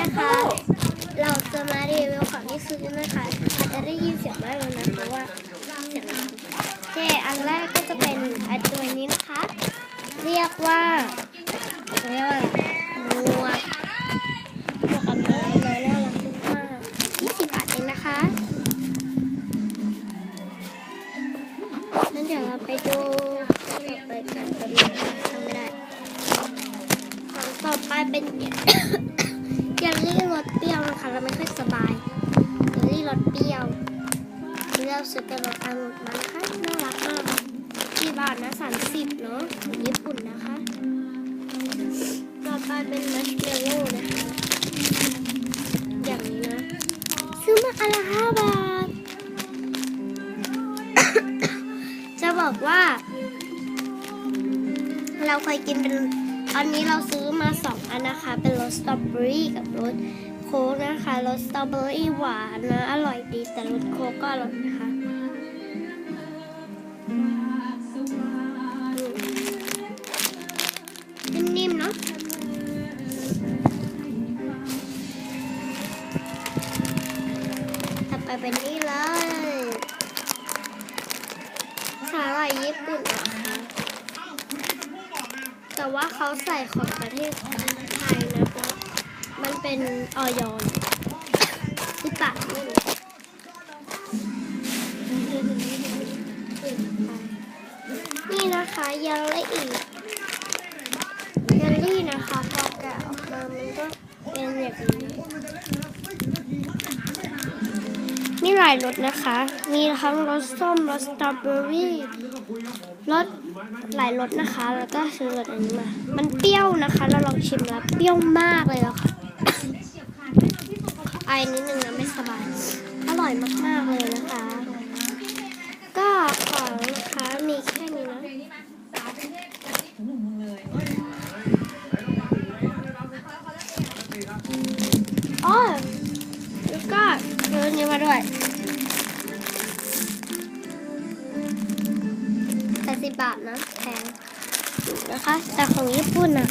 นะคะ เราจะมารีวิวของที่ซื้อนะคะอาจจะได้ยินเสียงมากเลยนะเพราะว่าเสียงเคอันแรกก็จะเป็นอันตัวนี้นะคะ เรียกว่าเรียกว่าอะไรหมวกหมวกอันนี้เลยน่ารักมาก20บบาทเองนะคะงั้นเดี๋ยวเราไปดูไปกันตอนนี้ทำไม่ได้ของต่อไปเป็น เยลลี่รสเปรี้ยวนะคะเราไม่ค่อยสบายเยลลี่รสเปรี้ยวเลือกซื้อเป็นรสองุ่นมานะคะน่ารักมากกี่บาทนะสามสิบเนาะของญี่ปุ่นนะคะ ต่อไปเป็นมัชเมลโล่นะคะ อย่างนี้นะ ซื้อมาอันละห้าบาท จะบอกว่า เราเคยกินเป็นอันนี้เราซื้อ มาสองอันนะคะ เป็นรสสตรอเบอรี่กับรสโค้กนะคะรสสตรอเบอรี่หวานนะ อร่อยดีแต่รสโค้กก็อร่อยนะคะนิ่มๆเนาะต่อไปเป็นนี่เลยสาหร่ายญี่ปุ่นนะคะ แต่ว่าเขาใส่ของประเทศไทยนะคะมันเป็นออยอนหรือเปล่าไม่รู้นี่นะคะเยลลี่อีกเยลลี่นะคะพอแกะออกมามันก็เป็นแบบนี้ มีหลายรสนะคะ มีทั้งรสส้มรสสตรอเบอรี่รสหลายรสนะคะ แล้วก็ซื้อรสอันนี้มา มันเปรี้ยวนะคะ เราลองชิมแล้วเปรี้ยวมากเลยอะค่ะไอนิดนึงนะไม่สบาย อร่อยมากๆเลยนะคะ ก็ของนะคะมีแค่นี้นะ อ๋อแล้วก็ ซื้อนี้มาด้วยแต่สิบบาทนะแพงนะคะ แต่ของญี่ปุ่นอะ